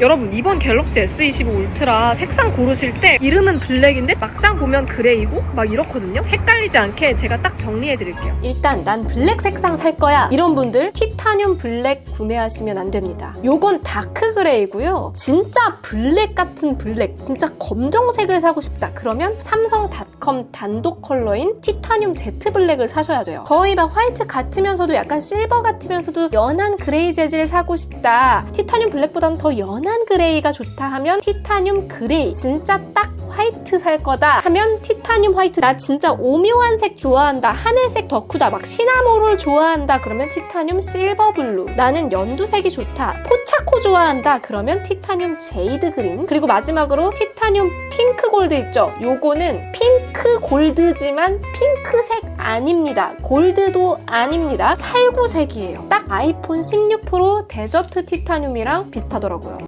여러분 이번 갤럭시 S25 울트라 색상 고르실 때 이름은 블랙인데 막상 보면 그레이고 막 이렇거든요. 헷갈리지 않게 제가 딱 정리해 드릴게요. 일단 난 블랙 색상 살 거야 이런 분들 티 타늄 블랙 구매하시면 안 됩니다. 요건 다크 그레이고요. 진짜 블랙 같은 블랙 진짜 검정색을 사고 싶다. 그러면 삼성닷컴 단독 컬러인 티타늄 제트 블랙을 사셔야 돼요. 거의 막 화이트 같으면서도 약간 실버 같으면서도 연한 그레이 재질 사고 싶다. 티타늄 블랙보다는 더 연한 그레이가 좋다 하면 티타늄 그레이. 진짜 딱 화이트 살 거다 하면 티타늄 화이트. 나 진짜 오묘한 색 좋아한다. 하늘색 덕후다. 막 시나모롤 좋아한다. 그러면 티타늄 실버 블루. 나는 연두색이 좋다. 포차코 좋아한다. 그러면 티타늄 제이드 그린. 그리고 마지막으로 티타늄 핑크 골드 있죠? 요거는 핑크 골드지만 핑크색 아닙니다. 골드도 아닙니다. 살구색이에요. 딱 아이폰 16 프로 데저트 티타늄이랑 비슷하더라고요